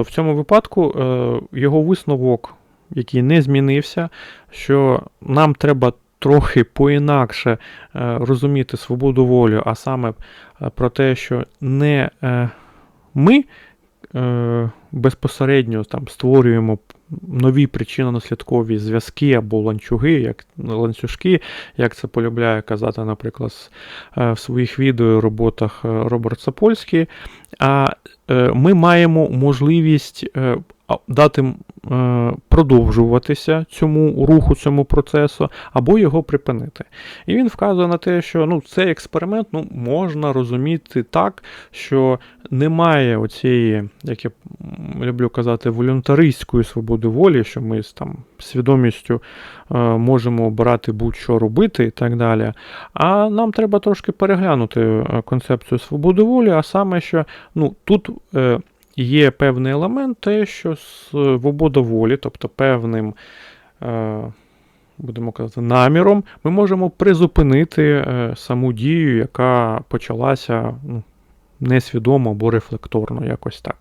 Тобто в цьому випадку е, його висновок, який не змінився, що нам треба трохи поінакше е, розуміти свободу волі, а саме е, про те, що не ми е, безпосередньо там створюємо нові причинно-наслідкові зв'язки або ланцюги, як ланцюжки, як це полюбляє казати, наприклад, е, в своїх відео роботах е, Роберт Сапольський. А ми маємо можливість дати е, продовжуватися цьому руху, цьому процесу, або його припинити. І він вказує на те, що ну, цей експеримент ну, можна розуміти так, що немає оцієї, як я люблю казати, волюнтаристської свободи волі, що ми з там свідомістю е, можемо обирати будь-що робити і так далі. А нам треба трошки переглянути е, концепцію свободи волі, а саме, що ну, тут є певний елемент, те, що свобода волі, тобто певним. Е, Будемо казати, наміром, ми можемо призупинити е, саму дію, яка почалася ну, несвідомо або рефлекторно, якось так.